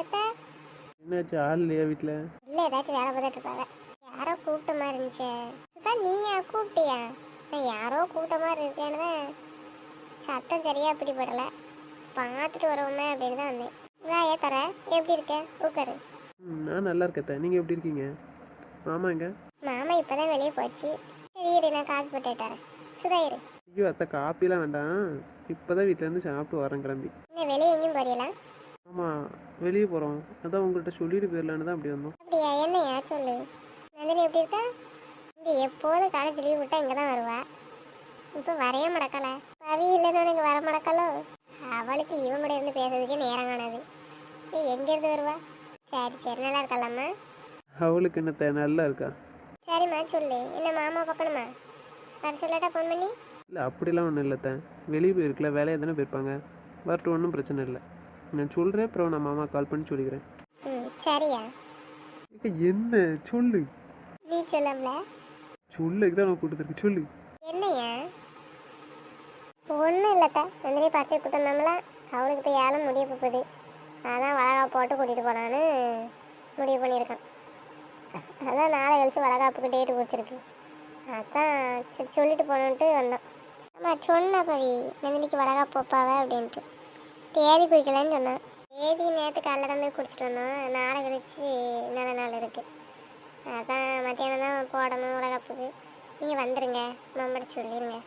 எத்த என்னாச்சு? ஆள் இல்லையா வீட்டில் இல்லை ஏதாச்சும் வேலை பார்த்துட்டு இருப்பாங்க. யாரோ கூப்பிட்ட மாதிரி இருந்துச்சு. அதான் நீயா? கூப்பிட்டியா? நான் யாரோ கூப்பிட்ட மாதிரி இருக்கேன்னு தான் சத்தம் சரியா பிடிபடலை. பார்த்துட்டு வருவோமே அப்படின்னு தான் வந்தேன். வா ஏ தர. எப்படி இருக்க? உட்காரு. நான் நல்லா இருக்கேன் நீங்கள் எப்படி இருக்கீங்க? மாமா எங்க? மாமா இப்போதான் வெளியே போச்சு. சரி இரு நான் காஃபி போட்டு தரேன். சுதா இரு. ஐயோ அத்தை காப்பிலாம் வேண்டாம். இப்போ தான் வீட்டிலேருந்து சாப்பிட்டு வரேன் கிளம்பி. வெளியே எங்கேயும் போறீங்களா? ஆமாம் வெளியே போகிறோம் அதான் உங்கள்கிட்ட சொல்லிட்டு போயிடலான்னு தான் அப்படி வந்தோம். அப்படியா? என்னையா சொல்லு. நந்தினி எப்படி இருக்கா? இங்கே எப்போதும் காலேஜ் லீவ் விட்டா இங்கே தான் வருவா. இப்போ வரைய மடக்கல. பவி இல்லைன்னு எனக்கு வர மடக்கலோ? அவளுக்கு இவன் கூட இருந்து பேசுறதுக்கே நேரம் காணாது. எங்கேருந்து வருவா? சரி சரி நல்லா இருக்கலாமா அவளுக்கு என்னத்த? நல்லா இருக்கா? சரிம்மா சொல்லு. என்ன மாமா பார்க்கணுமா? வர சொல்லட்டா ஃபோன் பண்ணி? இல்லை அப்படிலாம் ஒன்றும் இல்லை தான் வெளியே போயிருக்கல வேலையாக தானே போயிருப்பாங்க. வரட்டும் ஒன்றும் பிரச்சனை இல்லை. நான் சொல்கிறேன் அப்புறம் நான் மாமா கால் பண்ணி சொல்லிக்கிறேன். ம் சரியா? ஏக்கா, என்ன? சொல்லு. நீ சொல்லம்ல சொல்லுக்கு தான் நான் கொடுத்துருக்கு சொல்லு. என்னையா? ஒன்றும் இல்லைத்த. நந்தினி பச்சை கூட்டம் அவளுக்கு இப்போ ஏழை முடிய போகுது. அதான் வளகா போட்டு கூட்டிகிட்டு போனான்னு முடிவு பண்ணியிருக்கான். அதான் நாளை கழிச்சு வளகாப்புக்கு டேட்டு பிடிச்சிருக்கு அதான் சரி சொல்லிட்டு போனோன்ட்டு வந்தோம் ஆமாம் சொன்னா பவி. நந்தினிக்கு வளகாப்பு வைப்பாவ அப்படின்ட்டு. தேதி குறிக்கலன்னு சொன்னான். தேதி நேற்று காலைல தான் போய் குடிச்சிட்டு வந்தோம். நாளை கழிச்சு நல்ல நாள் இருக்குது அதான் மத்தியானம் தான் போடணும் வளகாப்புக்கு நீங்கள் வந்துடுங்க மாமாட்ட சொல்லிடுங்க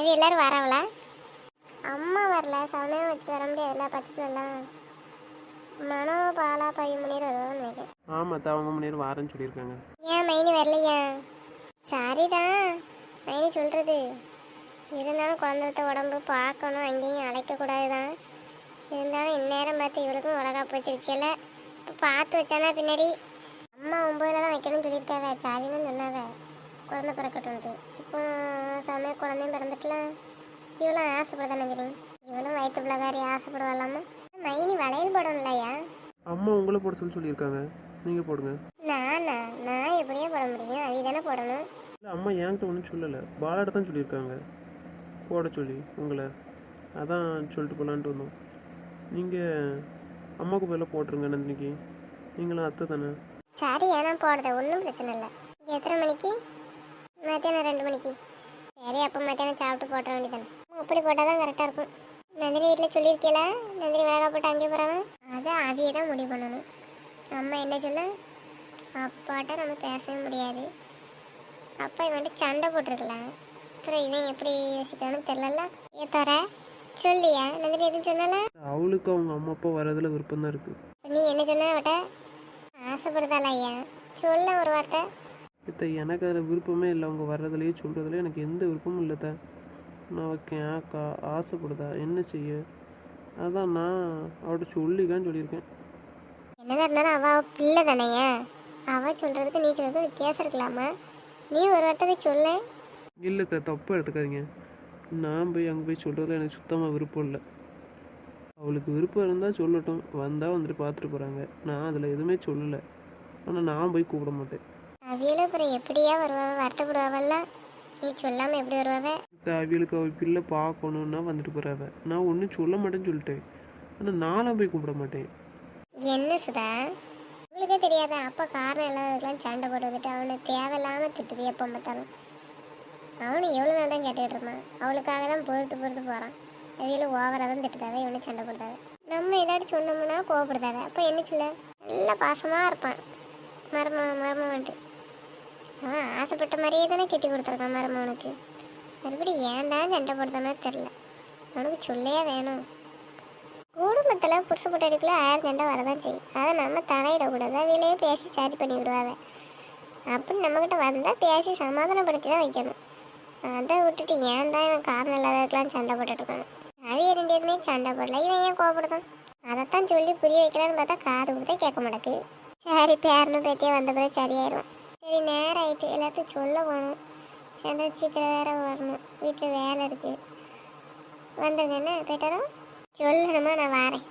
இது எல்லாரும் வரவளா அம்மா வரல. சமயம் வச்சுட்டு வர முடியாதுல்ல பச்சை பிள்ளைலாம் மனோ பாலா பையன் மணியர் வருவான்னு நினைக்கிறேன். ஆமாம் மணி நேரம் வாரேன்னு சொல்லியிருக்காங்க. ஏன் மைனி வரலையா? சரிதான். மைனி சொல்கிறது இருந்தாலும் குழந்தைத்த உடம்பு பார்க்கணும் அங்கேயும் அழைக்கக்கூடாது தான் இருந்தாலும் இந்நேரம் பார்த்து இவளுக்கும் உலகாப்பு வச்சிருக்கல இப்போ பார்த்து வச்சானா பின்னாடி அம்மா ஒம்பதுல தான் வைக்கணும்னு சொல்லியிருக்காவ சாரின்னு சொன்னாவ குழந்தை பிறக்கட்டும்ட்டு இப்போ சமயம் குழந்தையும் பிறந்துட்டுலாம். இவளும் ஆசைப்படுதானே தெரியும் இவளும் வயிற்று பிள்ளைக்காரி ஆசைப்படுவாளாமா மைனி வளையல் போடணும்லையா? அம்மா உங்களை போட சொல்லி சொல்லியிருக்காங்க. நீங்கள் போடுங்க. நானா? நான் எப்படியே போட முடியும்? அவி தானே போடணும். இல்லை அம்மா என்கிட்ட ஒன்றும் சொல்லலை. பாலாட்ட தான் சொல்லியிருக்காங்க. போட சொல்லி உங்களை. அதான் சொல்லிட்டு போகலான்ட்டு வந்தோம். நீங்கள் அம்மாவுக்கு பதிலாக போட்டுருங்க நந்தினிக்கு. நீங்களும் அத்தை தானே? சரி ஏன்னா போடுறது ஒன்றும் பிரச்சனை இல்லை. எத்தனை மணிக்கு? மத்தியானம் ரெண்டு மணிக்கு. சரி அப்போ மத்தியானம் சாப்பிட்டு போட்டுற வேண்டியதானே அப்படி போட்டால் தான் கரெக்டாக இருக்கும். நந்தினி வீட்டில் சொல்லியிருக்கீல நந்தினி வேலை போட்டு அங்கே போகிறாங்க அதை அதையே தான் முடிவு பண்ணணும். அம்மா என்ன சொல்ல? அப்பாட்ட நம்ம பேசவே முடியாது. அப்பா இவன்ட்டு சண்டை போட்டிருக்கலாம். அப்புறம் இவன் எப்படி யோசிக்கணும்னு தெரிலல ஏ தர சொல்லியா? நந்தினி எதுவும் சொன்னால? அவளுக்கு அவங்க அம்மா அப்பா வரதில் விருப்பம் தான் இருக்குது நீ என்ன சொன்ன அவட்ட? ஆசைப்படுதால ஐயா? சொல்ல ஒரு வார்த்தை. இத்த எனக்கு அதில் விருப்பமே இல்லை. அவங்க வர்றதுலேயே சொல்கிறதுல எனக்கு எந்த விருப்பமும் இல்லை தான் நான் வைக்கேன் ஆக்கா ஆசைப்படுதா? என்ன செய்ய? அதான் நான் அவட்ட சொல்லிக்கான்னு சொல்லியிருக்கேன். என்னதான் இருந்தாலும் அவ பிள்ளை தானேயா அவ சொல்றதுக்கு நீ சொல்றதுக்கு வித்தியாசம் இருக்கலாமா? நீ ஒரு வார்த்தை போய் சொல்ல. இல்லைக்கா தப்பாக எடுத்துக்காதீங்க. நான் போய் அங்கே போய் சொல்கிறதுல எனக்கு சுத்தமாக விருப்பம் இல்லை. அவளுக்கு விருப்பம் இருந்தால் சொல்லட்டும். வந்தால் வந்துட்டு பார்த்துட்டு போகிறாங்க நான் அதில் எதுவுமே சொல்லலை. ஆனால் நான் போய் கூப்பிட மாட்டேன். அவியலும் அப்புறம் எப்படியா வருவாவ வருத்தப்படுவாவல்ல? நீ சொல்லாம எப்படி வருவாவ? இந்த அவளுக்கு அவள் பிள்ளை பார்க்கணுன்னா வந்துட்டு போகிறாவ நான் ஒன்றும் சொல்ல மாட்டேன்னு சொல்லிட்டேன். ஆனால் நானும் போய் கூப்பிட மாட்டேன். என்ன சுதா? உங்களுக்கே தெரியாத? அப்பா காரணம் இல்லாததுக்கெல்லாம் சண்டை போட்டு வந்துட்டு அவனை தேவையில்லாம திட்டுது எப்போ பார்த்தாலும். அவனு எவ்வளோ நேரம் தான் கேட்டுக்கிட்டு இருப்பான் அவளுக்காக தான் பொறுத்து பொறுத்து போகிறான் அவியலும் ஓவராக தான் திட்டுதாவே இவனை சண்டை போடுறாரு நம்ம ஏதாச்சும் சொன்னோம்னா கோவப்படுதாவே. அப்போ என்ன சொல்ல? நல்ல பாசமாக இருப்பான். மரும மருமவன்ட்டு அவன் ஆசைப்பட்ட மாதிரியே தானே கட்டி கொடுத்துருக்கான் மருமவனுக்கு மறுபடியும் ஏன் தான் சண்டை போடுதானோ தெரில அவனுக்கு சொல்லையே வேணும். குடும்பத்தில் புருஷ பொட்டாடிக்குள்ள ஆயிரம் சண்டை வரதான் செய்யும். அதை நம்ம தலையிடக்கூடாது அவையிலேயே பேசி சரி பண்ணி விடுவாங்க அப்படின்னு நம்மக்கிட்ட வந்தால் பேசி சமாதானப்படுத்தி தான் வைக்கணும். அதை விட்டுட்டு ஏன் தான் இவன் காரணம் இல்லாததுக்கெல்லாம் சண்டை போட்டுட்டு இருக்கானு அவைய ரெண்டு பேருமே சண்டை போடல. இவன் ஏன் கோபப்படுதான் அதைத்தான் சொல்லி புரிய வைக்கலான்னு பார்த்தா காது கொடுத்தே கேட்க மாட்டேக்கு சரி பேரனும் பேத்தியே வந்த பிறகு சரியாயிரும். சரி நேரம் ஆயிட்டு எல்லாத்தையும் சொல்ல போகணும். சேர்ந்து சீக்கிரம் வேற வரணும். வீட்டில் வேலை இருக்குது வந்துருங்க என்ன? போயிட்டாரோ சொல்லணுமா நான் வரேன்.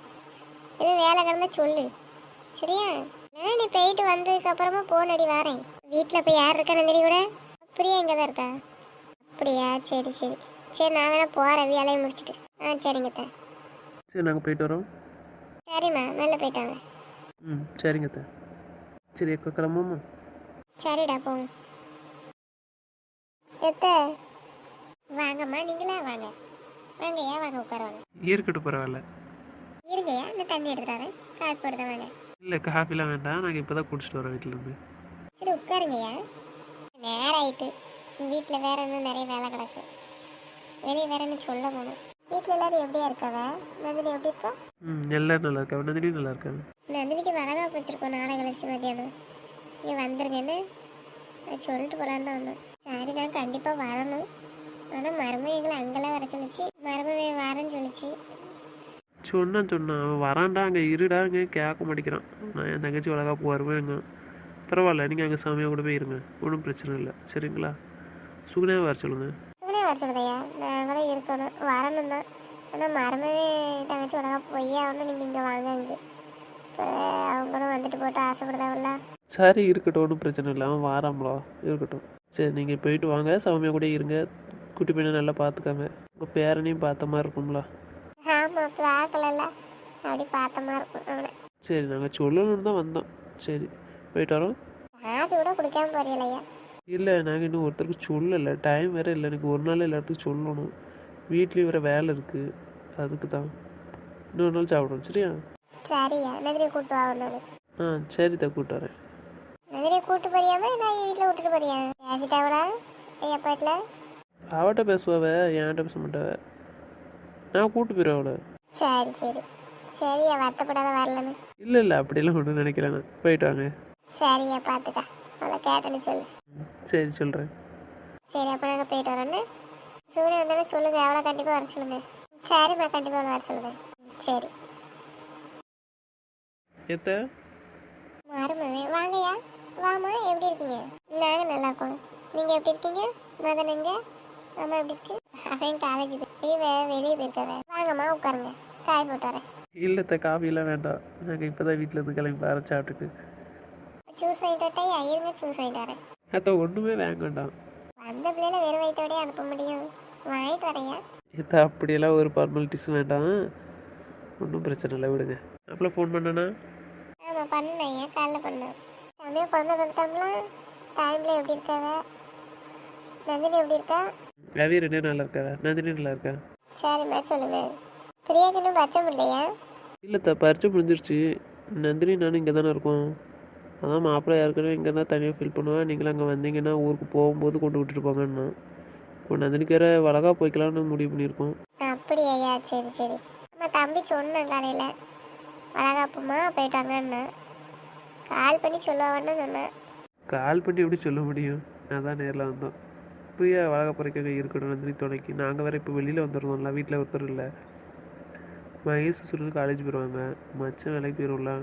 இது வேலை கிடந்தா சொல்லு. சரியா? ஏன்னா நீ போயிட்டு வந்ததுக்கப்புறமா போனடி அடி வரேன். வீட்டில் போய் யார் இருக்கான்னு தெரியக்கூட கூட? அப்படியே இங்கே தான் இருக்கா? அப்படியா? சரி சரி. சரி நான் வேணா போகிறேன் வேலையை முடிச்சிட்டு. ஆ சரிங்க அத்தை. சரி நாங்கள் போயிட்டு வரோம். சரிம்மா வெளில போயிட்டாங்க ம் சரிங்க அத்தை. சரி அக்கா கிளம்புமா சரிடா போங்க. எத்த. வாங்கம்மா நீங்களா? வாங்க. வாங்கய்யா வாங்க உட்காருவாங்க இருக்கட்டும் பரவாயில்ல. இருங்கய்யா நான் தண்ணி எடுத்து தரேன்? காப்பி போட்டு வாங்க. இல்லை காஃபிலாம் வேண்டாம். நாங்கள் இப்போ தான் குடிச்சிட்டு வரோம் வீட்டிலேருந்து சரி உட்காருங்கய்யா நேரம் ஆயிட்டு வீட்டில் வேற இன்னும் நிறைய வேலை கிடக்கு. வெளியே வேற என்ன சொல்ல போகணும் வீட்டில் எல்லாரும் எப்படியா இருக்காவ? நந்தினி எப்படி இருக்கா? ம் எல்லாரும் நல்லா இருக்கா நந்தினி நல்லா இருக்காங்க. நந்தினிக்கு வளகாப்பு வச்சிருக்கோம். நாளை கழிச்சு மத்தியானம் நீ வந்துருங்கன்னு நான் சொல்லிட்டு போலான்னு தான் வந்தேன். சரி நான் கண்டிப்பாக வரணும். ஆனால் மருமகளை அங்கெல்லாம் வர சொல்லிச்சு. மருமவை வரேன்னு சொல்லிச்சு. சொன்னான் சொன்னான். அவன் வரான்டா அங்கே இருடா அங்கே கேட்க மாட்டேங்கிறான். நான் என் தங்கச்சி வளகாப்பு வருவேங்க பரவாயில்ல நீங்கள் அங்கே சாமியாக கூட போய் இருங்க. ஒன்றும் பிரச்சனை இல்லை. சரிங்களா? சுகுணாவை வர சொல்லுங்கள் சுகனே வர சொல்லுதையா நாங்களும் இருக்கணும். வரணும் தான். ஆனால் மருமவே தங்கச்சி வளகாப்பு போய் ஆகணும் நீங்கள் இங்கே வாங்க இங்கே அவங்களும் வந்துட்டு போட்டு ஆசைப்படுதாவில்ல. சரி இருக்கட்டும். ஒன்றும் பிரச்சனை இல்லை. அவன் வாராம்லோ இருக்கட்டும். சரி நீங்கள் போயிட்டு வாங்க. சாமியாக கூட இருங்க. குட்டி பையனை நல்லா பார்த்துக்காங்க உங்கள் பேரனையும் பார்த்த மாதிரி இருக்கும்ல ஆமாம் பார்க்கலல்ல. அப்படி பார்த்த மாதிரி இருக்கும் அவனை. சரி நாங்கள் சொல்லணும்னு தான் வந்தோம். சரி போயிட்டு வரோம். காப்பி கூட குடிக்காம போறீங்களையா இல்லை நாங்கள் இன்னும் ஒருத்தருக்கு சொல்லலை. டைம் வேறு இல்லை. எனக்கு ஒரு நாள் எல்லாத்துக்கும் சொல்லணும். வீட்லேயும் வேறு வேலை இருக்குது அதுக்கு தான் இன்னொரு நாள் சாப்பிடுவோம் சரியா? சரியா. நந்தினியை கூட்டு வா ஒரு நாள். ஆ சரி தான் கூப்பிட்டு வரேன். நந்தினியை கூட்டு போறியாம இல்லை வீட்டில் விட்டுட்டு போறியா? பேசிட்டாவளா ஐயா பாட்டில் அவட்ட பேசுவாவ என்கிட்ட பேச மாட்டாவ நான் கூப்பிட்டு போயிடுவேன் அவளை. சரி சரி. சரியா வருத்தப்படாத வரலன்னு இல்லை இல்லை. அப்படியெல்லாம் ஒன்றும் நினைக்கிறேன் நான். போயிட்டு வாங்க. சரியா பார்த்துக்கா. அவளை கேட்டேன்னு சொல்லு. சரி சொல்கிறேன் சரி அப்போ நாங்கள் போயிட்டு வரோன்னு சூரியன் வந்தானே சொல்லுங்க எவ்வளோ கண்டிப்பாக வர சொல்லுங்க. சரிம்மா கண்டிப்பாக வர சொல்லுங்க. சரி. எத்த? மருமவே வாங்கய்யா. வாமா எப்படி இருக்கீங்க? நாங்கள் நல்லா இருக்கோம். நீங்கள் எப்படி இருக்கீங்க? மதன் எங்க? அம்மா எப்படி இருக்கு? அவன் காலேஜ் போய் வெளியே போயிருக்காரு வாங்கம்மா உட்காருங்க. காய் போட்டு வரேன். இல்லைத்த காஃபிலாம் வேண்டாம். நாங்கள் இப்போ தான் வீட்டிலேருந்து கிளம்பி வர சாப்பிட்டுட்டு. ஜூஸ் வாங்கிட்டு வரட்டா? இருங்க ஜூஸ் வாங்கிட்டு வரேன். அத்த ஒன்றுமே வாங்க வேண்டாம். வந்த பிள்ளைல வெறும் வயிற்றோடய அனுப்ப முடியும். வாங்கிட்டு வரையா எத்த அப்படியெல்லாம் ஒரு ஃபார்மாலிட்டிஸ் வேண்டாம். ஒன்றும் பிரச்சனை இல்லை விடுங்க. அப்பல ஃபோன் பண்ணனா? ஆமாம் பண்ணேன். ஏன் காலைல பண்ணேன்? தம்பியை குழந்தை வந்துட்டோம்ல டைமில் எப்படி இருக்காவ? நந்தினி எப்படி இருக்கா? ரவி ரெண்டே நல்லா இருக்கா நந்தினி நல்லா இருக்கா? சரிம்மா சொல்லுங்க. பிரியாக்கு இன்னும் பச்சை இல்லையா இல்லைத்த பரிச்சை முடிஞ்சிருச்சு. நந்தினி நானும் இங்கே தானே இருக்கோம். அதான் மாப்பிள்ளை யாருக்குன்னு இங்கே தான் தனியாக ஃபீல் பண்ணுவேன் நீங்களும் அங்கே வந்தீங்கன்னா ஊருக்கு போகும்போது கொண்டு விட்டுட்டு போங்கன்னு நந்தினிக்கு வேற வளகா போய்க்கலாம்னு முடிவு பண்ணியிருக்கோம். அப்படியா சரி சரி. நம்ம தம்பி சொன்னான் காலையில். வளகாப்புமா போயிட்டாங்கன்னு. கால் பண்ணி சொல்லுவான்னு சொன்னேன். கால் பண்ணி எப்படி சொல்ல முடியும்? அதான் நேரில் வந்தோம். பிரியா வளகா பறிக்க இருக்கட்டும் நந்தினி துணைக்கு. நாங்கள் வேற இப்போ வெளியில் வந்துருந்தோம்ல வீட்டில் ஒருத்தர் இல்லை. மகேஷ் சுருள் காலேஜ் போயிடுவாங்க மச்சான் வேலைக்கு போயிடும்ல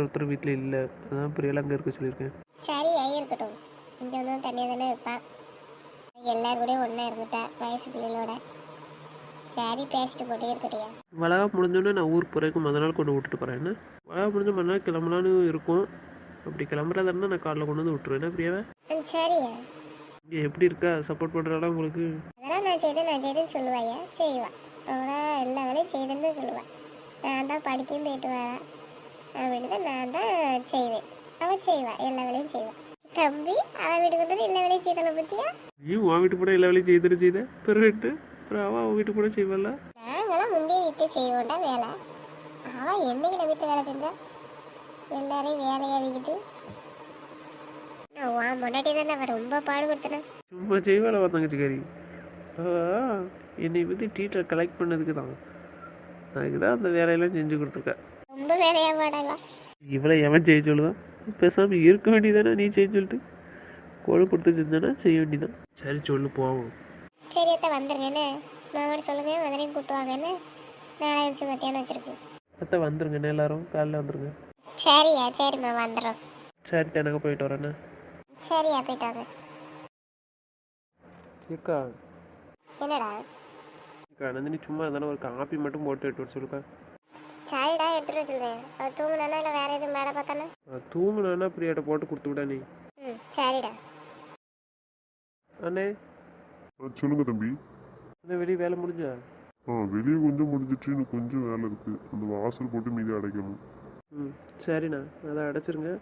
ஒருத்தர் வீட்டில் இல்லை. அதான் பிரியாலாம் அங்கே இருக்க சொல்லியிருக்கேன். சரி இருக்கட்டும். இங்கே வந்து தனியாக தானே இருப்பான். எல்லாரும் கூட ஒன்றா இருந்துட்டா வயசு பிள்ளைகளோட. சரி பேசிட்டு போட்டே இருக்கட்டையா வளகா முடிஞ்சோடனே நான் ஊருக்கு போகிறதுக்கு முத நாள் கொண்டு விட்டுட்டு போகிறேன் என்ன? வளகா முடிஞ்ச மறுநாள் கிளம்பலான்னு இருக்கும். அப்படி கிளம்புறதா இருந்தால் நான் காலைல கொண்டு வந்து விட்டுருவேன். என்ன பிரியாவை? சரியா. இங்கே எப்படி இருக்கா? சப்போர்ட் பண்ணுறாளா உங்களுக்கு? அதெல்லாம் நான் செய்தேன் நான் செய்தேன்னு சொல்லுவாயா செய்வா. அவளா எல்லா வேலையும் செய்தேன்னு தான் சொல்லுவா. நான் தான் படிக்கையும் போயிட்டு வரேன். தான் நான் தான் செய்வேன். அவள் செய்வா எல்லா வேலையும் செய்வா. தம்பி அவன் வீட்டுக்கு வந்து எல்லா வேலையும் செய்தல பத்தியா? நீ உன் வீட்டு கூட எல்லா வேலையும் செய்துட்டு செய்த? பிறகு அப்புறம் அவள் அவன் வீட்டு கூட செய்வாள்ல நாங்களாம் முந்தைய வீட்டு செய்வோம்டா வேலை. அவள் என்னைக்கு நம்ம வீட்டு வேலை செஞ்சா? எல்லாரையும் வேலையாக வீக்கிட்டு? நான் உன் முன்னாடி தானே அவன் ரொம்ப பாடுபடுத்தினேன் சும்மா செய்வாள் அவள் தங்கச்சிக்காரி? என்னை பற்றி டீட்டர் கலெக்ட் பண்ணதுக்கு தான். அதுக்கு தான் அந்த வேலையெல்லாம் செஞ்சு கொடுத்துருக்கா வேலையாக மாட்டாங்களா இவளை எவன் செய்ய சொல்லுதான் பேசாமல் இருக்க வேண்டியதானே நீ செய்ய சொல்லிட்டு? கோழி கொடுத்து செஞ்சானா செய்ய வேண்டியதான் சரி சொல்லு போவோம். சரி அத்தை வந்துருங்கண்ணே மாமாட்ட சொல்லுங்க மதுரையும் கூப்பிட்டு வாங்கன்னு நாளை வச்சு மத்தியானம் வச்சிருக்கு. அத்தை வந்துருங்கண்ணே எல்லாரும்? காலைல வந்துருங்க. சரியா சரிம்மா வந்துடுறோம். சரி தனக்கு போயிட்டு வரேண்ணே சரியா போயிட்டு வாங்க. ஏக்கா. என்னடா? ஏக்கா நந்தினி சும்மா இருந்தானே ஒரு காப்பி மட்டும் போட்டு எடுத்து வர சொல்லுக்கா. சாரிடா எடுத்துட்டு வர சொல்லுவேன் அவள் தூங்குனானா இல்லை வேற எதுவும் வேலை பார்த்தானா? தூங்குனானா பிரியாட்ட போட்டு கொடுத்து விடா நீ ம் சரிடா. அண்ணே. ஆ சொல்லுங்க தம்பி. அண்ணே வெளியே வேலை முடிஞ்சா? ஆ வெளியே கொஞ்சம் முடிஞ்சிட்டு இன்னும் கொஞ்சம் வேலை இருக்குது அந்த வாசல் போட்டு மீதி அடைக்கணும். ம் சரிண்ணா. அதை அடைச்சிருங்க.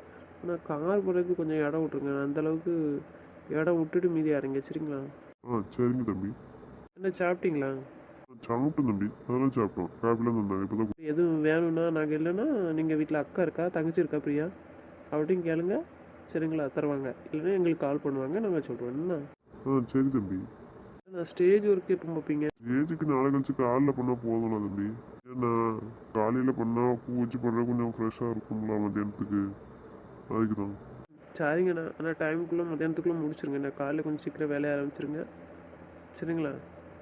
ஆனால் கார் போகிறதுக்கு கொஞ்சம் இடம் விட்ருங்க அந்த அளவுக்கு இடம் விட்டுட்டு மீதி இறங்கி சரிங்களா? ஆ சரிங்க தம்பி. என்ன சாப்பிட்டீங்களா? சாப்பிட்டோம் தம்பி. அதெல்லாம் சாப்பிட்டோம். காப்பிலாம் தந்தாங்க இப்போ தான் எதுவும் வேணும்னா நாங்கள் இல்லைன்னா நீங்கள் வீட்டில் அக்கா இருக்கா தங்கச்சி இருக்கா பிரியா? அவட்டையும் கேளுங்க. சரிங்களா தருவாங்க. இல்லைன்னா எங்களுக்கு கால் பண்ணுவாங்க நாங்கள் சொல்கிறோம் என்ன? ஆ சரி தம்பி. நான் ஸ்டேஜ் ஒர்க்கு எப்போ பார்ப்பீங்க ஏஜுக்கு நாளை கழிச்சு காலைல பண்ணால் போதும்ல தம்பி. ஏன்னா காலையில் பண்ணால் பூ வச்சு பண்ணுறது கொஞ்சம் ஃப்ரெஷ்ஷாக இருக்கும்ல மத்தியானத்துக்கு. அதுக்கு தான் சரிங்கண்ணா ஆனால் டைமுக்குள்ளே மத்தியானத்துக்குள்ளே முடிச்சிருங்க. நான் காலையில் கொஞ்சம் சீக்கிரம் வேலையை ஆரம்பிச்சிருங்க. சரிங்களா?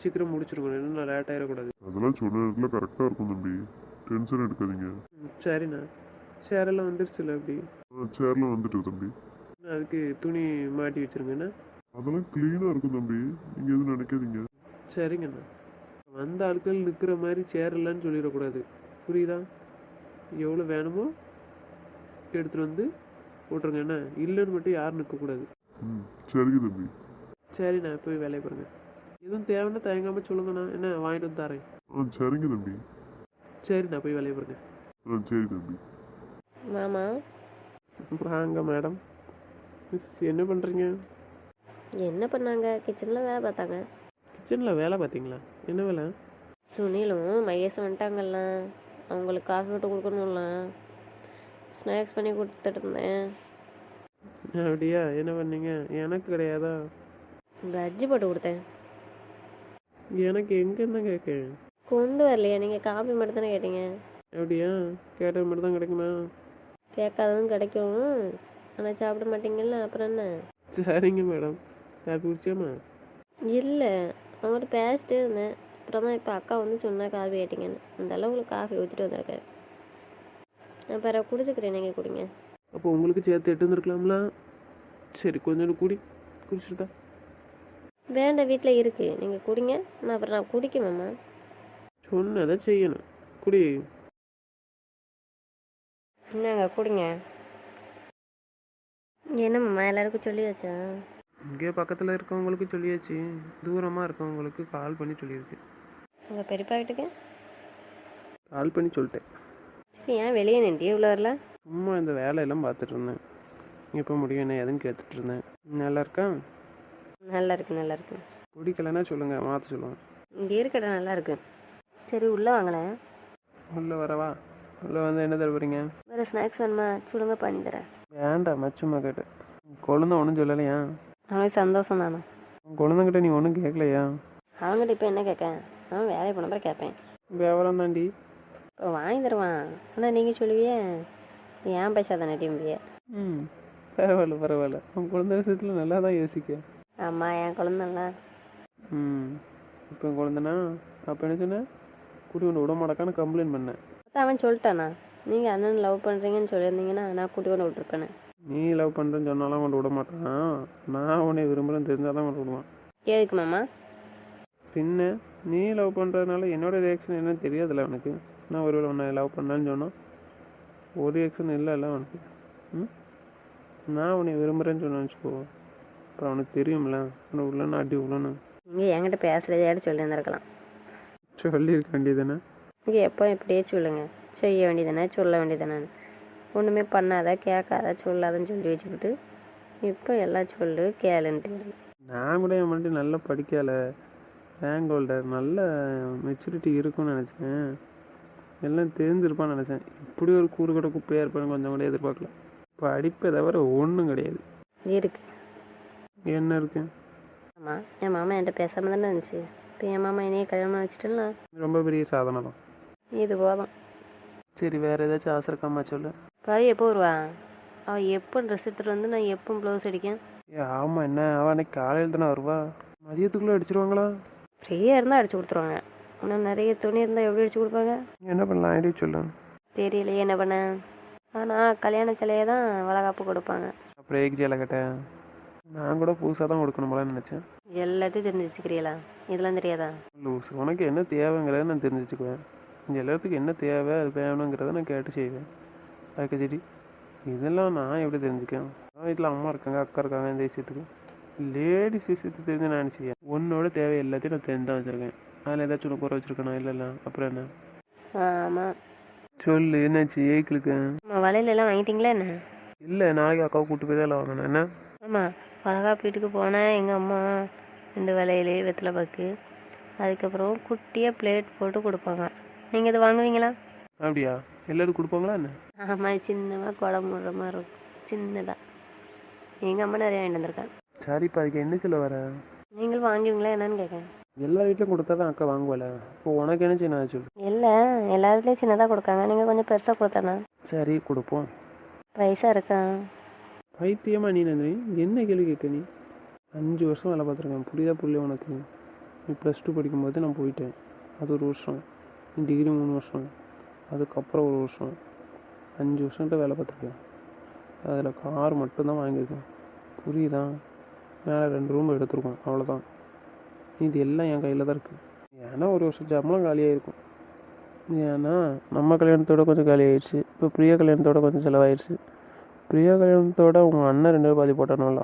சீக்கிரம் முடிச்சிருங்க இன்னும் லேட் ஆகிடக்கூடாது அதெல்லாம் சொன்ன நேரத்தில் கரெக்டாக இருக்கும் தம்பி. டென்ஷன் எடுக்காதீங்க. சரிண்ணா. சேரெல்லாம் வந்துருச்சுல அப்படி? சேர்லாம் வந்துட்டு தம்பி. அதுக்கு துணி மாட்டி வச்சிருங்கண்ணா அதெல்லாம் க்ளீனாக இருக்கும் தம்பி. நீங்கள் எதுவும் நினைக்காதீங்க. சரிங்கண்ணா. வந்த ஆட்கள் நிற்கிற மாதிரி சேர் இல்லைன்னு சொல்லிடக்கூடாது. புரியுதா? எவ்வளோ வேணுமோ எடுத்துகிட்டு வந்து போட்டுருங்க என்ன? இல்லைன்னு மட்டும் யாரும் நிற்கக்கூடாது ம் சரிங்க தம்பி. சரிண்ணா போய் வேலையை பாருங்க. எதுவும் தேவைன்னா தயங்காமல் சொல்லுங்கண்ணா என்ன வாங்கிட்டு வந்து தரேன் ஆ சரிங்க தம்பி சரிண்ணா போய் வேலையை பாருங்க ஆ சரி தம்பி மாமா வாங்க மேடம் மிஸ் என்ன பண்ணுறீங்க என்ன பண்ணாங்க கிச்சனில் வேலை பார்த்தாங்க கிச்சனில் வேலை பார்த்தீங்களா என்ன வேலை சுனிலும் மகேஷும் வந்துட்டாங்கல்ல அவங்களுக்கு காஃபி போட்டு கொடுக்கணும்ல ஸ்நாக்ஸ் பண்ணி கொடுத்துட்டு இருந்தேன் அப்படியா என்ன பண்ணீங்க எனக்கு கிடையாதா பஜ்ஜி போட்டு கொடுத்தேன் எனக்கு எங்கேருந்து கேட்க? கொண்டு வரலையா? நீங்கள் காஃபி மட்டும் தானே கேட்டீங்க? அப்படியா? கேட்டது மட்டும் தான் கிடைக்குமா? கேட்காததும் கிடைக்கும். ஆனால் சாப்பிட மாட்டீங்கல்ல அப்புறம் என்ன? சரிங்க மேடம். காப்பி குடிச்சாமா இல்லை அவங்கள்ட்ட பேசிட்டே இருந்தேன். அப்புறம் தான் இப்போ அக்கா வந்து சொன்னா காஃபி கேட்டிங்கன்னு. அந்த அளவுக்கு காஃபி ஊற்றிட்டு வந்திருக்கேன் நான் பிறகு குடிச்சுக்கிறேன் நீங்கள் குடிங்க. அப்போ உங்களுக்கு சேர்த்து எட்டு வந்துருக்கலாம்ல? சரி கொஞ்சோண்டு குடி. குடிச்சிருதா வேண்டாம் வீட்டில் இருக்குது நீங்கள் குடிங்க. நான் அப்புறம் நான் குடிக்குமாம்மா சொன்னதை செய்யணும். குடி. என்னங்க குடிங்க. என்னம்மா எல்லாருக்கும் சொல்லியாச்சா? இங்கே பக்கத்தில் இருக்கவங்களுக்கு சொல்லியாச்சு. தூரமாக இருக்கவங்களுக்கு கால் பண்ணி சொல்லியிருக்கு. உங்கள் பெரியப்பா வீட்டுக்கு? கால் பண்ணி சொல்லிட்டேன். சரி ஏன் வெளியே நின்று இவ்வளோ வரல சும்மா இந்த வேலையெல்லாம் பார்த்துட்டு இருந்தேன். எப்போ முடியும் என்ன எதுன்னு கேட்டுட்டு இருந்தேன். நல்லா இருக்கா? நல்லா இருக்கு நல்லா இருக்கு பிடிக்கலன்னா சொல்லுங்கள் மாற்ற சொல்லுவேன் இங்கே இருக்கடா நல்லா இருக்கு சரி உள்ளே வாங்களேன் உள்ளே வரவா உள்ளே வந்து என்ன தர போகிறீங்க வேறு ஸ்நாக்ஸ் வேணுமா? சுடுங்க பண்ணி தரேன். வேண்டாம் மச்சுமா கேட்டேன் குழந்தை ஒன்றும் சொல்லலையா? அவனுக்கு சந்தோஷம் தானே. உன் குழந்தைங்கிட்ட நீ ஒன்றும் கேட்கலையா? அவங்ககிட்ட இப்போ என்ன கேட்க? அவன் வேலைக்கு போன பிறகு கேட்பேன். விவரம் தாண்டி இப்போ வாங்கி தருவான். ஆனால் நீங்கள் சொல்லுவியே? ஏன் பைசா தானே டிம்பிய ம் பரவாயில்ல பரவாயில்ல. உன் குழந்தை விஷயத்தில் நல்லா தான் யோசிக்க. அம்மா என் குழந்தைல ம் இப்போ என் குழந்தைனா அப்போ என்ன சொன்னேன்? குடி ஒன்று விட மாட்டக்கான்னு கம்ப்ளைண்ட் பண்ணேன். அவன் சொல்லிட்டானா? நீங்கள் அண்ணன் லவ் பண்ணுறீங்கன்னு சொல்லியிருந்தீங்கன்னா நான் கூட்டி கொண்டு விட்டுருப்பேனே. நீ லவ் பண்ணுறேன்னு சொன்னாலும் கொண்டு விட மாட்டான்? நான் உன்னை விரும்புகிறேன்னு தெரிஞ்சால் தான் கொண்டு விடுவான். எதுக்கு மாமா? பின்ன நீ லவ் பண்ணுறதுனால என்னோட ரியாக்ஷன் என்னன்னு தெரியாதுல்ல அவனுக்கு? நான் ஒருவேளை உன்னை லவ் பண்ணேன்னு சொன்னான் ஒரு ரியாக்ஷன் இல்லைல்ல அவனுக்கு. ம்? நான் உன்னை விரும்புகிறேன்னு சொன்னேன்னு வச்சுக்கோ. அப்புறம் அவனுக்கு தெரியும்ல. உன்னை உள்ளன்னு அடி உள்ளன்னு நீங்கள் என்கிட்ட பேசுகிறதையாட்டு சொல்லியிருந்திருக்கலாம். சொல்லியிருக்க வேண்டியதுதானே? நீங்கள் எப்போ இப்படியே சொல்லுங்கள் செய்ய வேண்டியதானே சொல்ல வேண்டியதானே ஒன்றுமே பண்ணாத கேட்காத சொல்லாதன்னு சொல்லி வச்சுக்கிட்டு இப்போ எல்லாம் சொல்லு கேளுன்ட்டு நான் கூட என் மட்டும் நல்லா படிக்கலை. ரேங்க் ஹோல்டர் நல்ல மெச்சூரிட்டி இருக்கும்னு நினச்சேன். எல்லாம் தெரிஞ்சிருப்பான்னு நினச்சேன். இப்படி ஒரு கூறு கூட குப்பையாக இருப்பான்னு கொஞ்சம் கூட எதிர்பார்க்கல. படிப்பை தவிர ஒன்றும் கிடையாது. இருக்கு. என்ன இருக்கு? ஆமாம் என் மாமா என்கிட்ட பேசாமல் தானே இருந்துச்சு. இப்போ என் மாமா என்னையே கல்யாணம் பண்ணி வச்சுட்டுல ரொம்ப பெரிய சாதனை தான். இது போதும். சரி வேறு ஏதாச்சும் ஆசை இருக்காமா சொல்லு. பவி எப்போ வருவா? அவள் எப்போ ட்ரெஸ் எடுத்துகிட்டு வந்து நான் எப்போ ப்ளவுஸ் அடிக்கேன்? ஏ ஆமாம் என்ன? அவன் அன்னைக்கு காலையில் தானே வருவா. மதியத்துக்குள்ளே அடிச்சிருவாங்களா? ஃப்ரீயாக இருந்தால் அடிச்சு கொடுத்துருவாங்க. இன்னும் நிறைய துணி இருந்தால் எப்படி அடிச்சு கொடுப்பாங்க? என்ன பண்ணலாம்? ஐடியா சொல்லு. தெரியலையே என்ன பண்ண? ஆனால் கல்யாண சிலையை தான் வளகாப்பு கொடுப்பாங்க. அப்புறம் ஏக் ஜெயில நான் கூட புதுசாக தான் கொடுக்கணும் போல நினச்சேன். எல்லாத்தையும் தெரிஞ்சு வச்சுக்கிறீங்களா இதெல்லாம் தெரியாதா? லூஸ் உனக்கு என்ன தேவைங்கிறத நான் தெரிஞ்சு வச்சுக்குவேன் இங்கே எல்லாத்துக்கும் என்ன தேவை அது வேணுங்கிறத நான் கேட்டு செய்வேன். அதுக்கு சரி இதெல்லாம் நான் எப்படி தெரிஞ்சுக்கேன் வீட்டில் அம்மா இருக்காங்க அக்கா இருக்காங்க இந்த விஷயத்துக்கு. லேடிஸ் விஷயத்தை தெரிஞ்சு நான் நினச்சிக்கேன் உன்னோட தேவை எல்லாத்தையும் நான் தெரிஞ்சு தான் வச்சுருக்கேன். அதில் ஏதாச்சும் ஒன்று குறை வச்சுருக்கேனா இல்லைல்ல அப்புறம் என்ன? ஆமாம் சொல்லு என்னாச்சு? வளையல் எல்லாம் வாங்கிட்டீங்களா என்ன? இல்லை நாளைக்கு அக்காவை கூட்டு போய் தான் வாங்கணும். என்ன? ஆமாம் வளகாப்பு வீட்டுக்கு போனேன் எங்கள் அம்மா ரெண்டு வளையல் வெத்தலை பாக்கு. அதுக்கப்புறம் குட்டியாக பிளேட் போட்டு கொடுப்பாங்க. நீங்கள் இது வாங்குவீங்களா? அப்படியா? எல்லாரும் கொடுப்பாங்களா என்ன? ஆமாம் சின்னமாக குடம் முடுற மாதிரி இருக்கும். சின்னதாக எங்கள் அம்மா நிறைய வாங்கிட்டு வந்திருக்காங்க சரிப்பா அதுக்கு என்ன சொல்ல வர? நீங்கள் வாங்குவீங்களா என்னன்னு கேட்கேன் எல்லா வீட்லையும் கொடுத்தா தான் அக்கா வாங்குவல இப்போ உனக்கு என்ன செய்ய சொல்லு இல்லை எல்லா வீட்லேயும் சின்னதாக கொடுக்காங்க. நீங்கள் கொஞ்சம் பெருசாக கொடுத்தாண்ணா சரி கொடுப்போம். பைசா இருக்கா? பைத்தியமாக நீ நந்தினி? என்ன கேள்வி கேட்க நீ? அஞ்சு வருஷம் வேலை பார்த்துருக்கேன். புரியுதா புரியல உனக்கு? நீ ப்ளஸ் டூ படிக்கும்போது நான் போயிட்டேன். அது ஒரு வருஷம். நீ டிகிரி மூணு வருஷம். அதுக்கப்புறம் ஒரு வருஷம். அஞ்சு வருஷம்கிட்ட வேலை பார்த்துருக்கேன். அதில் கார் மட்டும்தான் வாங்கியிருக்கேன். புரியுதா? மேலே ரெண்டு ரூம் எடுத்துருக்கோம். அவ்வளோதான் இது எல்லாம் என் கையில் தான் இருக்குது ஏன்னா ஒரு வருஷம் ஜாமெலாம் காலியாக இருக்கும் ஏன்னா நம்ம கல்யாணத்தோட கொஞ்சம் காலியாயிடுச்சு இப்போ பிரியா கல்யாணத்தோட கொஞ்சம் செலவாயிடுச்சு பிரியா கல்யாணத்தோட உங்கள் அண்ணன் ரெண்டு பேரும் பாதி போட்டானுங்களா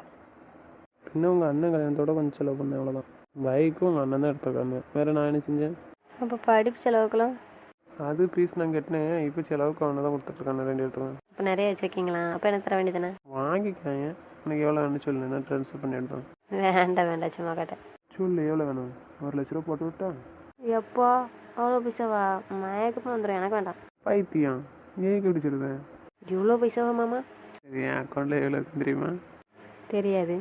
பின்ன உங்கள் அண்ணன் கல்யாணத்தோட கொஞ்சம் செலவு பண்ணேன் அவ்வளோதான் பைக்கும் உங்கள் அண்ணன் தான் எடுத்துருக்காங்க. வேறு நான் என்ன செஞ்சேன்? அப்போ படிப்பு செலவுக்கெல்லாம்? அது ஃபீஸ் நான் கட்டினேன். இப்போ செலவுக்கு அவனை தான் கொடுத்துட்ருக்காங்க ரெண்டு இடத்துக்கும் அப்போ நிறைய வச்சுருக்கீங்களா? அப்போ எனக்கு தர வேண்டியதானே வாங்கிக்காங்க எனக்கு எவ்வளோ வேணும் சொல்லு நான் ட்ரான்ஸ்ஃபர் பண்ணி எடுத்தேன் வேண்டாம் வேண்டாம் சும்மா கேட்டேன். சொல்லு எவ்வளோ வேணும்? ஒரு லட்ச ரூபா போட்டு விட்டா? எப்போ அவ்வளோ பைசாவா? மயக்கமாக வந்துடும் எனக்கு வேண்டாம். பைத்தியம். ஏக்கு எப்படி சொல்லுவேன் இவ்வளோ பைசாவா மாமா? இது என் அக்கௌண்ட்டில் எவ்வளோ இருக்குன்னு தெரியுமா? தெரியாது.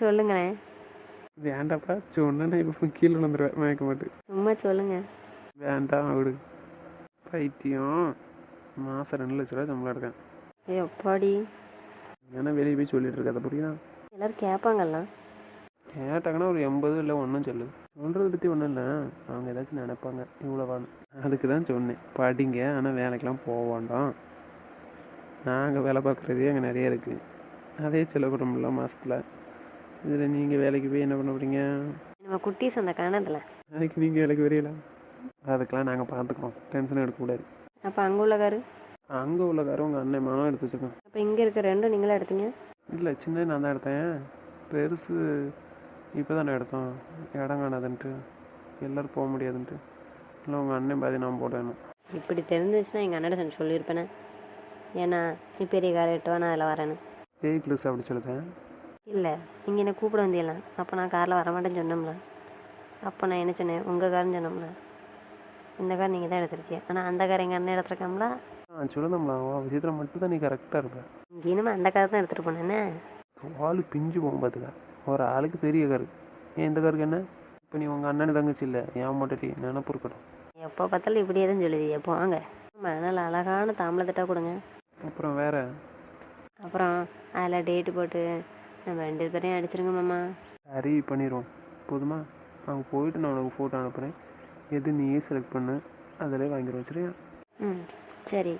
சொல்லுங்களேன் வேண்டாப்பா சொன்னா இப்போ கீழே வந்துடுவேன் மயக்க மாட்டு சும்மா சொல்லுங்க. வேண்டாம் விடு. பைத்தியம். மாதம் ரெண்டு லட்ச ரூபா சம்பளம் எடுக்கேன் எப்பாடி ஏன்னா வெளியே போய் சொல்லிட்டு இருக்காத புரியுதா? எல்லாரும் கேட்பாங்கல்ல. கேட்டாங்கன்னா ஒரு எண்பது இல்லை ஒன்றும் சொல்லு சொல்கிறத பற்றி ஒன்றும் இல்லை. அவங்க ஏதாச்சும் நினைப்பாங்க. இவ்வளோவான்னு. அதுக்கு தான் சொன்னேன். படிங்க ஆனால் வேலைக்கெல்லாம் போக வேண்டாம். நாங்கள் வேலை பார்க்குறதே அங்கே நிறைய இருக்குது அதே செலவு பண்ண மாதத்தில் இதில் நீங்கள் வேலைக்கு போய் என்ன பண்ண போறீங்க? நம்ம குட்டீஸ் அந்த காணதில்ல அதுக்கு நீங்கள் வேலைக்கு வரையில அதுக்கெல்லாம் நாங்கள் பார்த்துக்குறோம். டென்ஷன் எடுக்கக்கூடாது அப்போ அங்கே உள்ளக்காரு அங்கே உள்ள காரம் உங்கள் அண்ணன் மாமா எடுத்து வச்சுருக்கோம் அப்போ இங்கே இருக்க ரெண்டும் நீங்களே எடுத்தீங்க? இல்லை சின்ன நான் தான் எடுத்தேன். பெருசு இப்போ தானே எடுத்தோம். இடம் காணாதுன்ட்டு. எல்லோரும் போக முடியாதுன்ட்டு. இல்லை உங்கள் அண்ணன் பாதி நான் போடணும் இப்படி தெரிஞ்சிச்சுன்னா எங்கள் அண்ணன் சொல்லியிருப்பேனே. ஏன்னா நீ பெரிய கார் எட்டுவா நான் அதில் வரேன்னு. ஏய் ப்ளஸ் அப்படி சொல்லுதேன் இல்லை நீங்கள் என்ன கூப்பிட வந்தியலாம் அப்போ நான் காரில் வரமாட்டேன்னு சொன்னோம்ல. அப்போ நான் என்ன சொன்னேன்? உங்கள் கார்னு சொன்னோம்ல. இந்த கார் நீங்கள் தான் எடுத்திருக்கீங்க. ஆனால் அந்த கார் எங்கள் அண்ணன் எடுத்திருக்காங்களா ஆ சொல்லணும்ல அவன் விஷயத்தில் மட்டும் தான் நீ கரெக்டாக இருப்ப. இனிமே அந்த கார் தான் எடுத்துகிட்டு போனேன்னே ஆள் பிஞ்சு போகும் பார்த்துக்க ஒரு ஆளுக்கு பெரிய காரு. ஏன் இந்த காருக்கு என்ன? இப்போ நீ உங்கள் அண்ணன் தங்கச்சி இல்லை. ஏன் மாட்டடி நினப்பு இருக்கட்டும் எப்போ பார்த்தாலும் இப்படியே தான் சொல்லுது. எப்போ வாங்க. ஆமாம் நல்ல அழகான தாம்பளத்திட்டா கொடுங்க. அப்புறம் வேற? அப்புறம் அதில் டேட்டு போட்டு நம்ம ரெண்டு பேரையும் அடிச்சிருங்க மாமா. சரி பண்ணிடுவோம் போதுமா? அங்கே போயிட்டு நான் உனக்கு ஃபோட்டோ அனுப்புகிறேன் எது நீயே செலக்ட் பண்ணு. அதிலே வாங்கிடுவோம் வச்சுருயா ம் சரி.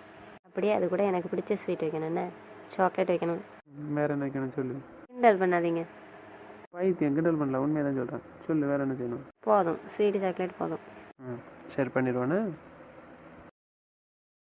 அப்படியே அது கூட எனக்கு பிடிச்ச ஸ்வீட் வைக்கணும் என்ன? சாக்லேட் வைக்கணும். வேற என்ன வைக்கணும் சொல்லு? கிண்டல் பண்ணாதீங்க. பைத்தியம் கிண்டல் பண்ணல உண்மையை தான் சொல்கிறேன் சொல்லு வேற என்ன செய்யணும்? போதும் ஸ்வீட்டு சாக்லேட் போதும். ம் சரி பண்ணிடுவானே